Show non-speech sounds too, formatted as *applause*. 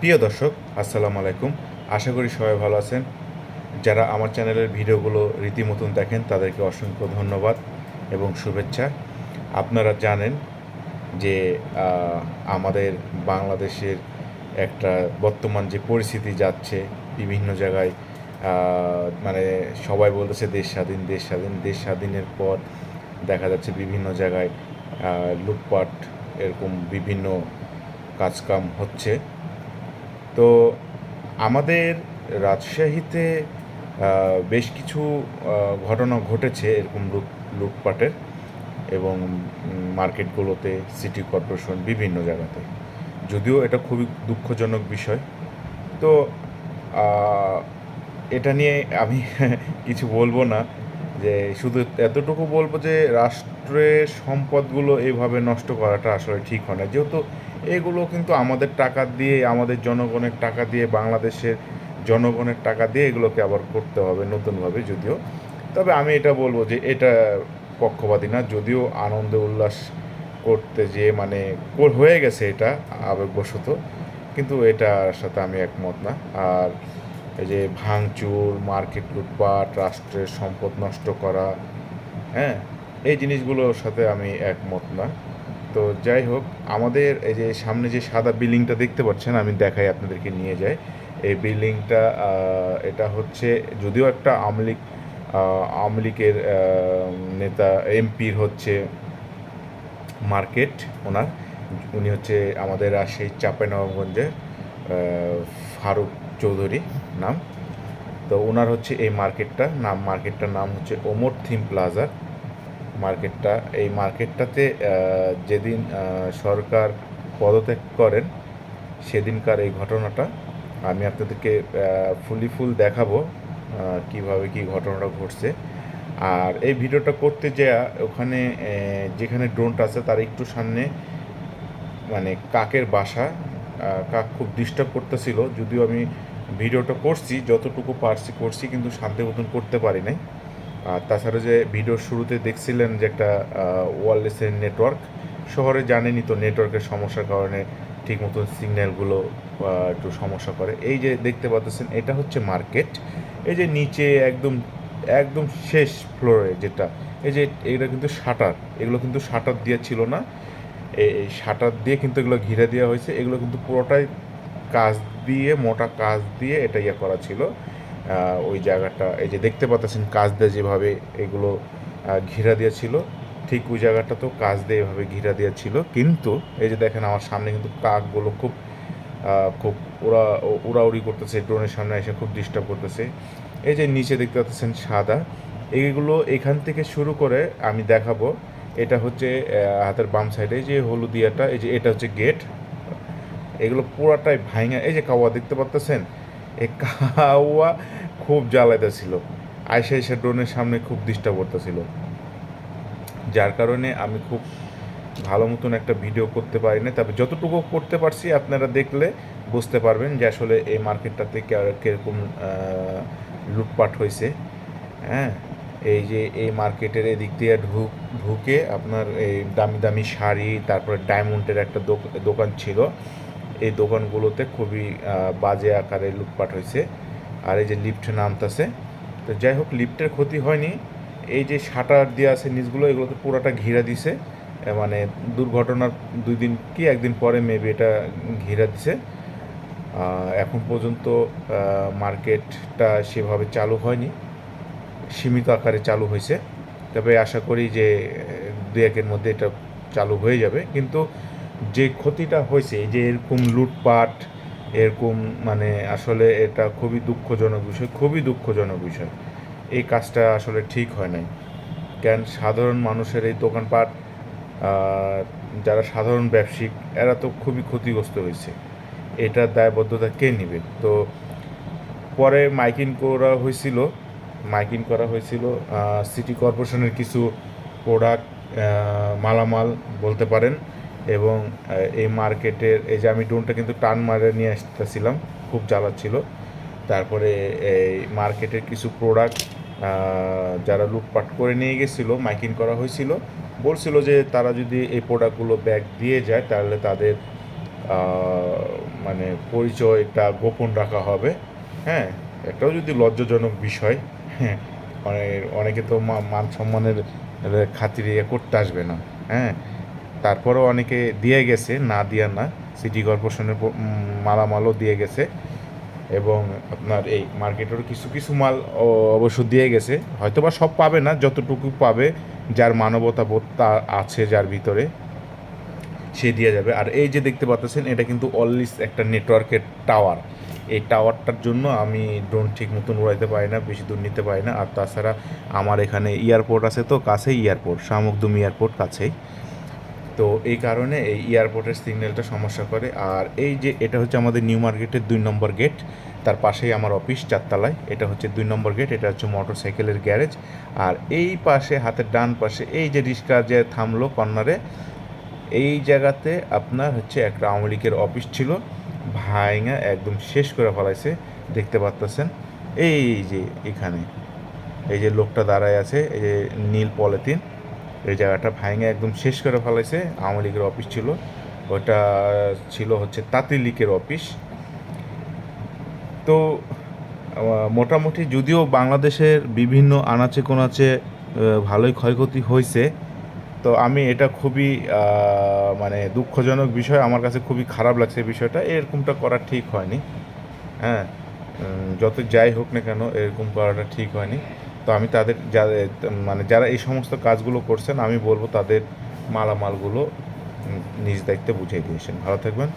প্রিয় দর্শক, আসসালামু আলাইকুম। আশা করি সবাই ভালো আছেন। যারা আমার চ্যানেলের ভিডিওগুলো রীতিমতন দেখেন, তাদেরকে অসংখ্য ধন্যবাদ এবং শুভেচ্ছা। আপনারা জানেন যে আমাদের বাংলাদেশের একটা বর্তমান যে পরিস্থিতি যাচ্ছে, বিভিন্ন জায়গায় মানে সবাই বলতেছে দেশ স্বাধীন দেশ স্বাধীন, দেশ স্বাধীনের পর দেখা যাচ্ছে বিভিন্ন জায়গায় লুটপাট, এরকম বিভিন্ন কাজকাম হচ্ছে। তো আমাদের রাজশাহীতে বেশ কিছু ঘটনা ঘটেছে এরকম লুট, লুটপাটের এবং মার্কেটগুলোতে, সিটি কর্পোরেশন, বিভিন্ন জায়গাতে। যদিও এটা খুবই দুঃখজনক বিষয়। তো এটা নিয়ে আমি *laughs* কিছু বলব না। যে শুধু এতটুকু বলব যে রাষ্ট্রের সম্পদগুলো এইভাবে নষ্ট করাটা আসলে ঠিক হয় না। যেহেতু এগুলো কিন্তু আমাদের টাকা দিয়ে, আমাদের জনগণের টাকা দিয়ে, বাংলাদেশের জনগণের টাকা দিয়ে এগুলোকে আবার করতে হবে নতুনভাবে যদিও। তবে আমি এটা বলব যে এটা পক্ষপাতী না, যদিও আনন্দ উল্লাস করতে যে মানে হয়ে গেছে এটা আবেগবশত, কিন্তু এটার সাথে আমি একমত না। আর এই যে ভাঙচুর, মার্কেট লুটপাট, রাষ্ট্রের সম্পদ নষ্ট করা হ্যাঁ? এই জিনিসগুলোর সাথে আমি একমত না। তো যাই হোক, আমাদের এই যে সামনে যে সাদা বিল্ডিংটা দেখতে পাচ্ছেন, আমি দেখাই আপনাদেরকে নিয়ে যাই। এই বিল্ডিংটা এটা হচ্ছে যদিও একটা আওয়ামী লীগ আওয়ামী লীগের নেতা, এমপির হচ্ছে মার্কেট ওনার। উনি হচ্ছে আমাদের রাজশাহী চাঁপাইনবাবগঞ্জের ফারুক চৌধুরী। নাম। তো ওনার হচ্ছে এই মার্কেটটা, নাম মার্কেটটার নাম হচ্ছে ওমর থিম প্লাজা। মার্কেটটা, এই মার্কেটটাতে যেদিন সরকার পদত্যাগ করেন, সেদিনকার এই ঘটনাটা। আমি আপনাদেরকে ফুলি ফুল দেখাবো কীভাবে কি ঘটনাটা ঘটছে। আর এই ভিডিওটা করতে যা ওখানে যেখানে ড্রোনটা আছে, তার একটু সামনে মানে কাকের বাসা কাক খুব ডিস্টার্ব করতেছিল। যদিও আমি ভিডিওটা করছি, যতটুকু পারছি করছি, কিন্তু শান্তি মতন করতে পারি নাই। আর তাছাড়া যে ভিডিওর শুরুতে দেখছিলেন যে একটা ওয়ারলেসের নেটওয়ার্ক শহরে জানেনই তো নেটওয়ার্কের সমস্যার কারণে ঠিক মতন সিগন্যালগুলো একটু সমস্যা করে। এই যে দেখতে পাচ্ছেন, এটা হচ্ছে মার্কেট এই যে নিচে একদম একদম শেষ ফ্লোরে যেটা, এই যে এটা কিন্তু শাটার এগুলো কিন্তু শাটার দেওয়া ছিল না। এই শাটার দিয়ে কিন্তু এগুলো ঘিরে দেওয়া হয়েছে। এগুলো কিন্তু পুরোটাই কাজ দিয়ে, মোটা কাজ দিয়ে এটা ইয়ে করা ছিল। ওই জায়গাটা, এই যে দেখতে পাচ্ছেন কাজ দিয়ে যেভাবে এগুলো ঘিরা দেওয়া ছিল, ঠিক ওই জায়গাটা তো কাজ দিয়ে এভাবে ঘিরা দেওয়া ছিল। কিন্তু এই যে দেখেন আমার সামনে কিন্তু কাকগুলো খুব খুব ওরা, উড়াউড়ি করতেছে, ড্রোনের সামনে এসে খুব ডিস্টার্ব করতেছে। এই যে নিচে দেখতে পাচ্ছেন সাদা এইগুলো এখান থেকে শুরু করে আমি দেখাবো। এটা হচ্ছে হাতের বাম সাইডে যে হলুদিয়াটা, এই যে এটা হচ্ছে গেট এগুলো পুরাটাই ভাঙা। এই যে কাওয়া দেখতে পাচ্তেছেন, এই কাওয়া খুব জ্বালাইতেছিল আয়সা এসে ড্রোনের সামনে খুব ডিস্টার্ব করতেছিল যার কারণে আমি খুব ভালো মতন একটা ভিডিও করতে পারি না তবে যতটুকু করতে পারছি, আপনারা দেখলে বুঝতে পারবেন যে আসলে এই মার্কেটটাতে কীরকম লুটপাট হয়েছে হ্যাঁ এই যে এই মার্কেটের এদিক দিয়ে ঢুক, ঢুকে আপনার এই দামি দামি শাড়ি, তারপরে ডায়মন্ডের একটা দোক- দোকান ছিল। এই দোকানগুলোতে খুবই বাজে আকারে লুটপাট হয়েছে। আর এই যে লিফট নামতেছে। তো যাই হোক, লিফটের ক্ষতি হয়নি। এই যে শাটার দিয়ে আছে নিচগুলো, এগুলোতে পুরোটা ঘিরা দিছে। মানে দুর্ঘটনার দুই দিন কি, একদিন পরে মেবি এটা ঘিরা দিছে। এখন পর্যন্ত মার্কেটটা সেভাবে চালু হয়নি। সীমিত আকারে চালু হয়েছে। তবে আশা করি যে দু একের মধ্যে এটা চালু হয়ে যাবে। কিন্তু যে ক্ষতিটা হয়েছে যে এরকম লুটপাট, এরকম মানে আসলে এটা খুবই দুঃখজনক বিষয়, খুবই দুঃখজনক বিষয়। এই কাজটা আসলে ঠিক হয় নাই। কেন সাধারণ মানুষের এই দোকানপাট যারা সাধারণ ব্যবসায়িক, এরা তো খুবই ক্ষতিগ্রস্ত হয়েছে। এটার দায়বদ্ধতা কে নেবে? তো পরে মাইকিং করা হয়েছিল, মাইকিং করা হয়েছিল সিটি কর্পোরেশনের কিছু প্রোডাক্ট মালামাল বলতে পারেন। এবং এই মার্কেটের, এই যে আমি ড্রোনটা কিন্তু টান মারে নিয়ে আসতেছিলাম, খুব জ্বালাচ্ছিল। তারপরে এই মার্কেটের কিছু প্রোডাক্ট যারা লুটপাট করে নিয়ে গেছিল, মাইকিং করা হয়েছিল, বলছিল যে তারা যদি এই প্রোডাক্টগুলো ব্যাগ দিয়ে যায়, তাহলে তাদের মানে পরিচয়টা গোপন রাখা হবে। হ্যাঁ এটাও যদি লজ্জাজনক বিষয় হ্যাঁ অনেকে তো মান সম্মানের খাতিরে ইয়ে করতে আসবে না। হ্যাঁ তারপরেও অনেকে দিয়ে গেছে, না দিয়া না। সিটি কর্পোরেশনের মালামালও দিয়ে গেছে এবং আপনার এই মার্কেটেরও কিছু কিছু মাল অবশ্য দিয়ে গেছে। হয়তো বা সব পাবে না, যতটুকু পাবে, যার মানবতা বোধ তা আছে, যার ভিতরে সে দিয়ে যাবে। আর এই যে দেখতে পাচ্ছেন, এটা কিন্তু অললিস একটা নেটওয়ার্কের টাওয়ার। এই টাওয়ারটার জন্য আমি ড্রোন ঠিক মতন উড়াইতে পারি না, বেশি দূর নিতে পারি না। আর তাছাড়া আমার এখানে এয়ারপোর্ট আছে তো, কাছেই এয়ারপোর্ট, শামুকদুম এয়ারপোর্ট কাছেই। তো এই কারণে এই এয়ারপোর্টের সিগন্যালটা সমস্যা করে। আর এই যে এটা হচ্ছে আমাদের নিউ মার্কেটের দুই নম্বর গেট, তার পাশেই আমার অফিস চারতলায়। এটা হচ্ছে দুই নম্বর গেট, এটা হচ্ছে মোটর সাইকেলের গ্যারেজ। আর এই পাশে, হাতের ডান পাশে, এই যে রিক্সা যে থামলো কর্নারে, এই জায়গাতে আপনার হচ্ছে একটা আওয়ামী লীগের অফিস ছিল ভাইঙা একদম শেষ করে ফেলাইছে, দেখতে পারতেছেন। এই যে এখানে, এই যে লোকটা দাঁড়ায় আছে, এই যে নীল পলিথিন এই জায়গাটা ভাইঙা একদম শেষ করে ফেলাইছে। আওয়ামী লীগের অফিস ছিল। ওটা ছিল হচ্ছে তাঁতি লীগের অফিস তো মোটামুটি যদিও বাংলাদেশের বিভিন্ন আনাচে কোনাচে ভালোই ক্ষয়ক্ষতি হয়েছে, তো আমি এটা খুবই মানে দুঃখজনক বিষয়। আমার কাছে খুবই খারাপ লাগছে বিষয়টা। এরকমটা করা ঠিক হয়নি। হ্যাঁ যত যাই হোক না কেন এরকম করাটা ঠিক হয়নি। তো আমি তাদের যাদের মানে যারা এই সমস্ত কাজগুলো করছেন, আমি বলব তাদের মালামালগুলো নিজ দায়িত্বে বুঝিয়ে দিয়েছেন। ভালো থাকবেন।